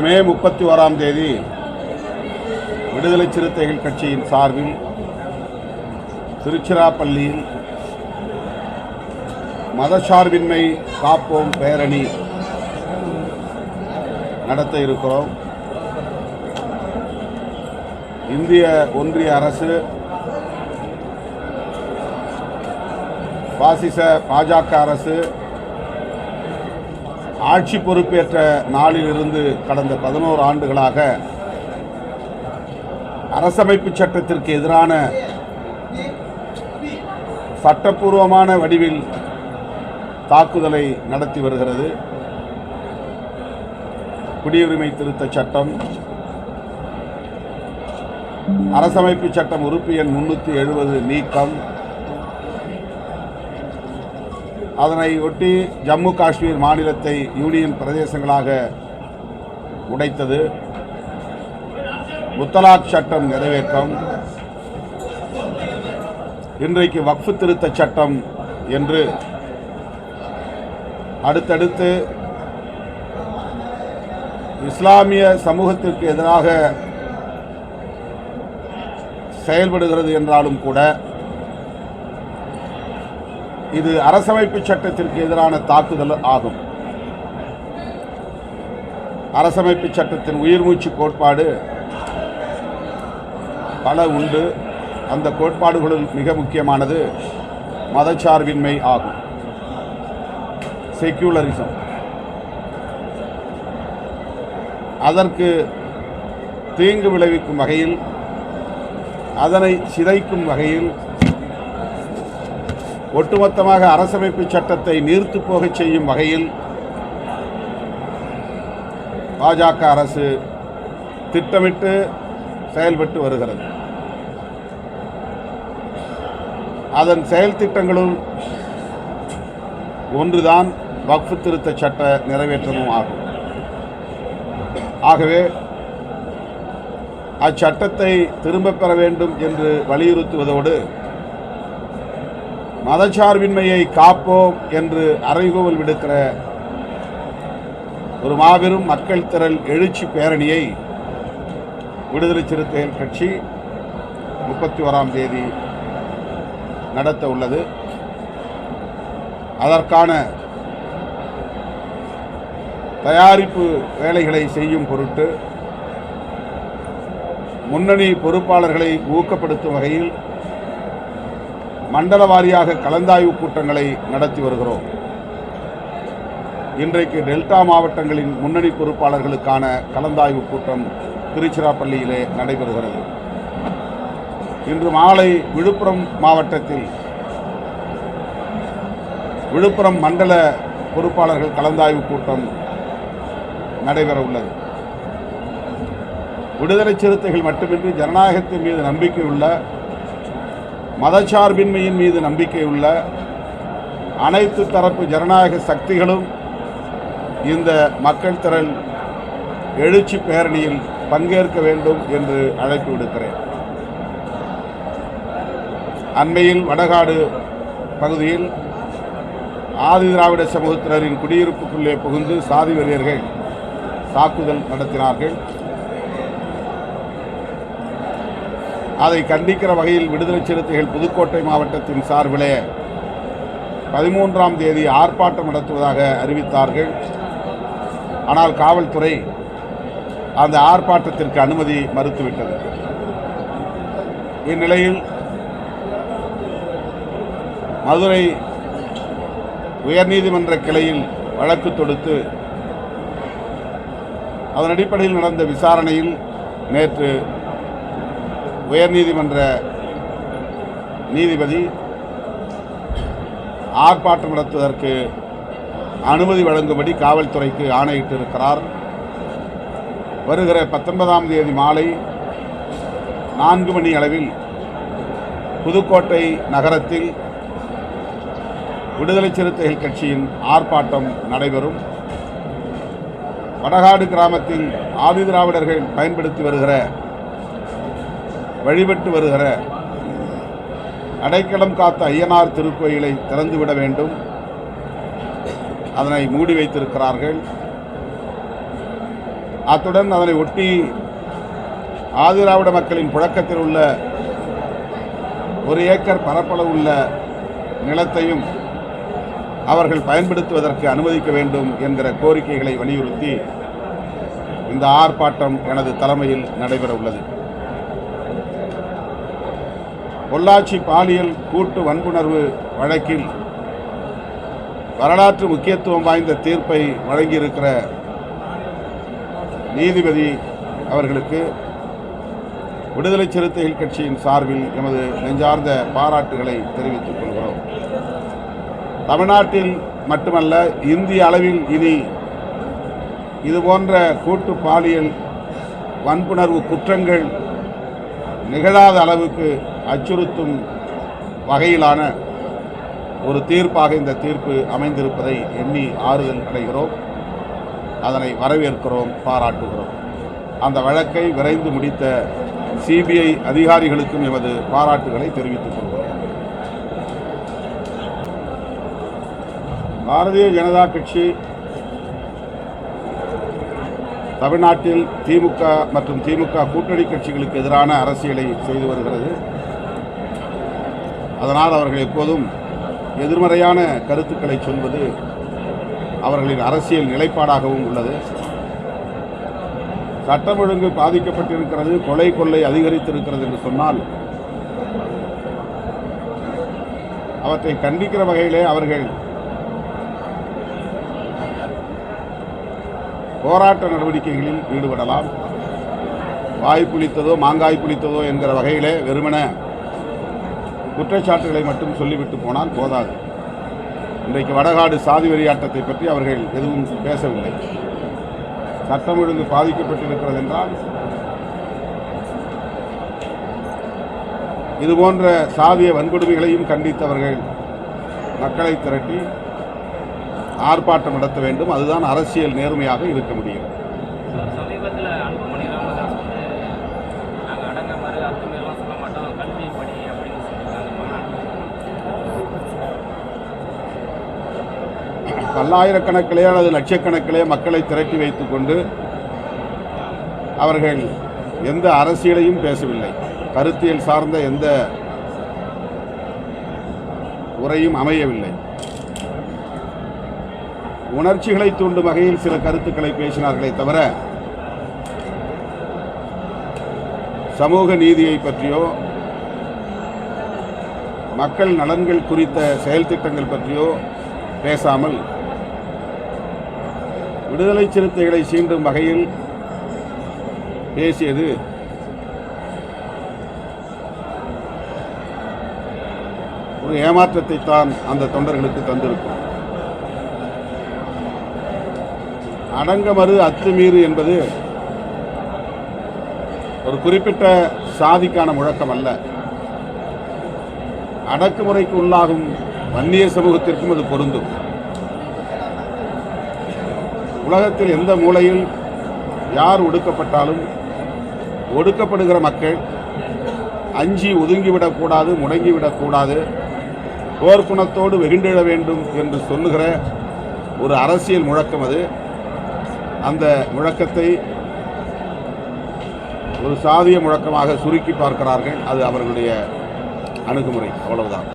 மே முப்பத்தி ஓராம் தேதி விடுதலை சிறுத்தைகள் கட்சியின் சார்பில் திருச்சிராப்பள்ளியில் மதசார்பின்மை காப்போம் பேரணி நடத்த இருக்கிறோம். இந்திய ஒன்றிய அரசு பாசிச பாஜக அரசு ஆட்சி பொறுப்பேற்ற நாளிலிருந்து கடந்த பதினோரு ஆண்டுகளாக அரசமைப்பு சட்டத்திற்கு எதிரான சட்டப்பூர்வமான வடிவில் தாக்குதலை நடத்தி வருகிறது. குடியுரிமை திருத்த சட்டம் அரசமைப்பு சட்டம் உறுப்பு எண் முன்னூற்றி எழுபது நீக்கம் அதனை ஒட்டி ஜம்மு காஷ்மீர் மாநிலத்தை யூனியன் பிரதேசங்களாக உடைத்தது. முத்தலாக் சட்டம் நிறைவேற்றம். இன்றைக்கு வக்ஃபு திருத்த சட்டம் என்று அடுத்தடுத்து இஸ்லாமிய சமூகத்திற்கு எதிராக செயல்படுகிறது என்றாலும் கூட இது அரசமைப்பு சட்டத்திற்கு எதிரான தாக்குதல் ஆகும். அரசமைப்பு சட்டத்தின் உயிர்மூச்சு கோட்பாடு பல உண்டு. அந்த கோட்பாடுகளுள் மிக முக்கியமானது மதச்சார்பின்மை ஆகும். செக்யூலரிசம் அதற்கு தீங்கு விளைவிக்கும் வகையில் அதனை சிதைக்கும் வகையில் ஒட்டுமொத்தமாக அரசமைப்பு சட்டத்தை நீர்த்து போகச் செய்யும் வகையில் பாஜக அரசு திட்டமிட்டு செயல்பட்டு வருகிறது. அதன் செயல் திட்டங்களுள் ஒன்றுதான் வக்ஃபு திருத்த சட்ட நிறைவேற்றமும் ஆகும். ஆகவே அச்சட்டத்தை திரும்பப் பெற வேண்டும் என்று வலியுறுத்துவதோடு மதச்சார்பின்மையை காப்போம் என்று அறைகோவல் விடுக்கிற ஒரு மாபெரும் மக்கள் திரள் எழுச்சி பேரணியை விடுதலை சிறுத்தைகள் கட்சி முப்பத்தி ஓராம் தேதி நடத்த உள்ளது. அதற்கான தயாரிப்பு வேலைகளை செய்யும் பொருட்டு முன்னணி பொறுப்பாளர்களை ஊக்கப்படுத்தும் வகையில் மண்டல வாரியாக கலந்தாய்வு கூட்டங்களை நடத்தி வருகிறோம். இன்றைக்கு டெல்டா மாவட்டங்களின் முன்னணி பொறுப்பாளர்களுக்கான கலந்தாய்வு கூட்டம் திருச்சிராப்பள்ளியிலே நடைபெறுகிறது. இன்று மாலை விழுப்புரம் மாவட்டத்தில் விழுப்புரம் மண்டல பொறுப்பாளர்கள் கலந்தாய்வு கூட்டம் நடைபெற உள்ளது. விடுதலை சிறுத்தைகள் மட்டுமின்றி ஜனநாயகத்தின் மீது நம்பிக்கை உள்ள மதச்சார்பின்மையின் மீது நம்பிக்கையுள்ள அனைத்து தரப்பு ஜனநாயக சக்திகளும் இந்த மக்கள் திரள் எழுச்சி பேரணியில் பங்கேற்க வேண்டும் என்று அழைப்பு விடுக்கிறேன். அண்மையில் வடகாடு பகுதியில் ஆதி திராவிட சமூகத்தினரின் குடியிருப்புக்குள்ளே புகுந்து சாதி வெறியர்கள் தாக்குதல் நடத்தினார்கள். அதை கண்டிக்கிற வகையில் விடுதலை சிறுத்தைகள் புதுக்கோட்டை மாவட்டத்தின் சார்பிலே பதிமூன்றாம் தேதி ஆர்ப்பாட்டம் நடத்துவதாக அறிவித்தார்கள். ஆனால் காவல்துறை அந்த ஆர்ப்பாட்டத்திற்கு அனுமதி மறுத்துவிட்டது. இந்நிலையில் மதுரை உயர்நீதிமன்ற கிளையில் வழக்கு தொடுத்து அதன் அடிப்படையில் நடந்த விசாரணையில் நேற்று உயர்நீதிமன்ற நீதிபதி ஆர்ப்பாட்டம் நடத்துவதற்கு அனுமதி வழங்கும்படி காவல்துறைக்கு ஆணையிட்டிருக்கிறார். வருகிற பத்தொன்பதாம் தேதி மாலை நான்கு மணி அளவில் புதுக்கோட்டை நகரத்தில் விடுதலை சிறுத்தைகள் கட்சியின் ஆர்ப்பாட்டம் நடைபெறும். வடகாடு கிராமத்தில் ஆதிதிராவிடர்கள் பயன்படுத்தி வருகிற வழிபட்டு வருகிற அடைக்கலம் காத்த ஐயனார் திருக்கோயிலை திறந்துவிட வேண்டும். அதனை மூடி வைத்திருக்கிறார்கள். அத்துடன் அதனை ஒட்டி ஆதிராவிட மக்களின் புழக்கத்தில் உள்ள ஒரு ஏக்கர் பரப்பளவு உள்ள நிலத்தையும் அவர்கள் பயன்படுத்துவதற்கு அனுமதிக்க வேண்டும் என்கிற கோரிக்கைகளை வலியுறுத்தி இந்த ஆர்ப்பாட்டம் எனது தலைமையில் நடைபெற உள்ளது பொள்ளாச்சி பாலியல் கூட்டு வன்புணர்வு வழக்கில் வரலாற்று முக்கியத்துவம் வாய்ந்த தீர்ப்பை வழங்கியிருக்கிற நீதிபதி அவர்களுக்கு விடுதலை சிறுத்தைகள் கட்சியின் சார்பில் எமது நெஞ்சார்ந்த பாராட்டுகளை தெரிவித்துக் கொள்கிறோம். தமிழ்நாட்டில் மட்டுமல்ல இந்திய அளவில் இனி இதுபோன்ற கூட்டு பாலியல் வன்புணர்வு குற்றங்கள் நிகழாத அளவுக்கு அச்சுறுத்தும் வகையிலான ஒரு தீர்ப்பாக இந்த தீர்ப்பு அமைந்திருப்பதை எண்ணி ஆறுதல் அடைகிறோம். அதனை வரவேற்கிறோம் பாராட்டுகிறோம். அந்த வழக்கை விரைந்து முடித்த சிபிஐ அதிகாரிகளுக்கும் எமது பாராட்டுகளை தெரிவித்துக் கொள்கிறோம். பாரதிய ஜனதா கட்சி தமிழ்நாட்டில் திமுக மற்றும் திமுக கூட்டணி கட்சிகளுக்கு எதிரான அரசியலை செய்து வருகிறது. அதனால் அவர்கள் எப்போதும் எதிர்மறையான கருத்துக்களை சொல்வது அவர்களின் அரசியல் நிலைப்பாடாகவும் உள்ளது. சட்டம் ஒழுங்கு பாதிக்கப்பட்டிருக்கிறது கொலை கொள்ளை அதிகரித்திருக்கிறது என்று சொன்னால் அவற்றை கண்டிக்கிற வகையிலே அவர்கள் போராட்ட நடவடிக்கைகளில் ஈடுபடலாம். வாய் புளித்ததோ மாங்காய் புளித்ததோ என்கிற வகையிலே வெறுமன குற்றச்சாட்டுகளை மட்டும் சொல்லிவிட்டு போனால் போதாது. இன்றைக்கு வடகாடு சாதி வெறியாட்டத்தை பற்றி அவர்கள் எதுவும் பேசவில்லை. சட்டம் ஒழுங்கு பாதிக்கப்பட்டிருக்கிறது என்றால் இதுபோன்ற சாதிய வன்கொடுமைகளையும் கண்டித்தவர்கள் மக்களை திரட்டி ஆர்ப்பாட்டம் நடத்த வேண்டும். அதுதான் அரசியல் நேர்மையாக இருக்க முடியும். பல்லாயிரக்கணக்கிலே அல்லது லட்சக்கணக்கிலே மக்களை திரட்டி வைத்துக்கொண்டு அவர்கள் எந்த அரசியலையும் பேசவில்லை. கருத்தியல் சார்ந்த எந்த உரையும் அமையவில்லை. உணர்ச்சிகளை தூண்டும் வகையில் சில கருத்துக்களை பேசினார்களே தவிர சமூக நீதியை பற்றியோ மக்கள் நலன்கள் குறித்த செயல் திட்டங்கள் பற்றியோ பேசாமல் விடுதலை சிறுத்தைகளை சீண்டும் வகையில் பேசியது ஒரு ஏமாற்றத்தை தான் அந்த தொண்டர்களுக்கு தந்திருக்கும். அடங்கமறு அத்துமீறு என்பது ஒரு குறிப்பிட்ட சாதிக்கான முழக்கம் அல்ல அடக்குமுறைக்கு உள்ளாகும் வன்னிய சமூகத்திற்கும் அது பொருந்தும். உலகத்தில் எந்த மூலையில் யார் ஒடுக்கப்பட்டாலும் ஒடுக்கப்படுகிற மக்கள் அஞ்சி ஒதுங்கிவிடக்கூடாது முடங்கிவிடக்கூடாது போர்க்குணத்தோடு வெகுண்டிட வேண்டும் என்று சொல்லுகிற ஒரு அரசியல் முழக்கம் அது. அந்த முழக்கத்தை ஒரு சாதிய முழக்கமாக சுருக்கி பார்க்கிறார்கள். அது அவர்களுடைய அணுகுமுறை. அவ்வளவுதான்.